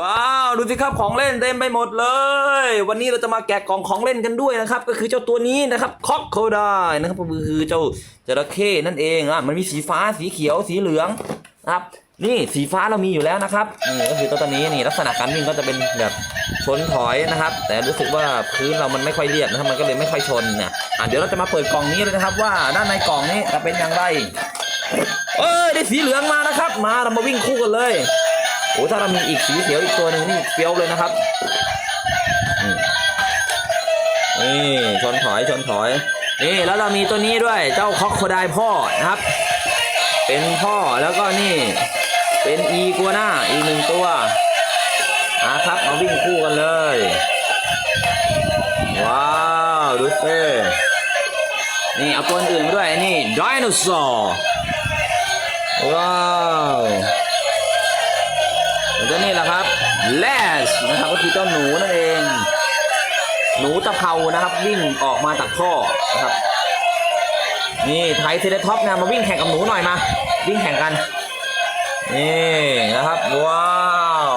ว้าวดูสิครับของเล่นเต็มไปหมดเลย วันนี้เราจะมาแกะกล่องของเล่นกันด้วยนะครับ ก็คือเจ้าตัวนี้นะครับคอกโคไดนะครับก็คือเจ้าจระเข้นั่นเองอะมันมีสีฟ้าสีเขียวสีเหลืองนะครับนี่สีฟ้าเรามีอยู่แล้วนะครับนี่ก็คือตัวตัวนี้นี่ลักษณะการวิ่งก็จะเป็นแบบชนถอยนะครับ แต่รู้สึกว่าพื้นเรามันไม่ค่อยเรียบนะครับมันก็เลยไม่ค่อยชนเนี่ยอะเดี๋ยวเราจะมาเปิดกล่องนี้เลยนะครับ ว่าด้านในกล่องนี้จะเป็นอย่างไรเอ้ยได้สีเหลืองมานะครับ มาเรามาวิ่งคู่กันเลย โอ้ถ้าเรามีอีกสีเขียวอีกตัวหนึ่งนี่เฟี้ยวเลยนะครับนี่ชนถอยชนถอยนี่แล้วเรามีตัวนี้ด้วยเจ้าคอกโคไดพ่อนะครับ เป็นพ่อแล้วก็นี่ เป็นอีกัวหน้าอีกหนึ่งตัวนะครับมาวิ่งคู่กันเลย ว้าวดูสินี่เอาตัวอื่นด้วยนี่ไดโนเสาร์ว้าว แลสนะครับก็คือเจ้าหนูนั่นเอง หนูตะเภานะครับ วิ่งออกมาจากท่อนะครับ นี่ไทยเทเลท็อปนะมาวิ่งแข่งกับหนูหน่อยมา วิ่งแข่งกัน นี่นะครับ ว้าว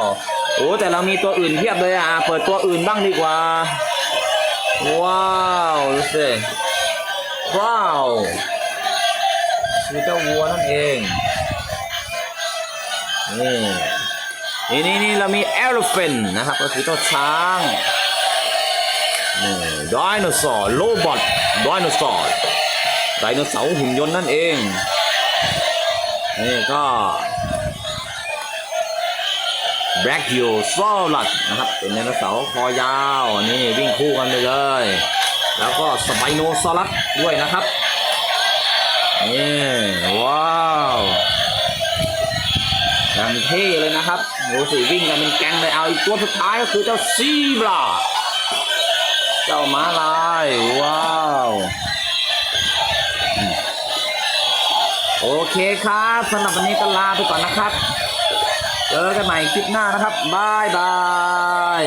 โอ้แต่เรามีตัวอื่นเพียบเลยอะเปิดตัวอื่นบ้างดีกว่า ว้าวดูสิว้าวคือเจ้าวัวนั่นเองนี่ นี่นี่นี่เรามี elephant นะครับ ก็คือเจ้าช้างนี่ไดโนเสาร์โรบอทไดโนเสาร์ไดโนเสาร์หุ่นยนต์นั่นเอง นี่ก็แบล็กยูซอลัดนะครับ เป็นไดโนเสาร์คอยาว นี่วิ่งคู่กันไปเลย แล้วก็สไปโนซอรัสด้วยนะครับ นี่ ว้าว ยังเท่เลยนะครับดูสิวิ่งกันเป็นแก๊งเลยเอาอีกตัวสุดท้ายก็คือเจ้าซีบลาเจ้าม้าลายว้าวโอเคครับสำหรับวันนี้ก็ลาไปก่อนนะครับ เจอกันใหม่คลิปหน้านะครับบายบาย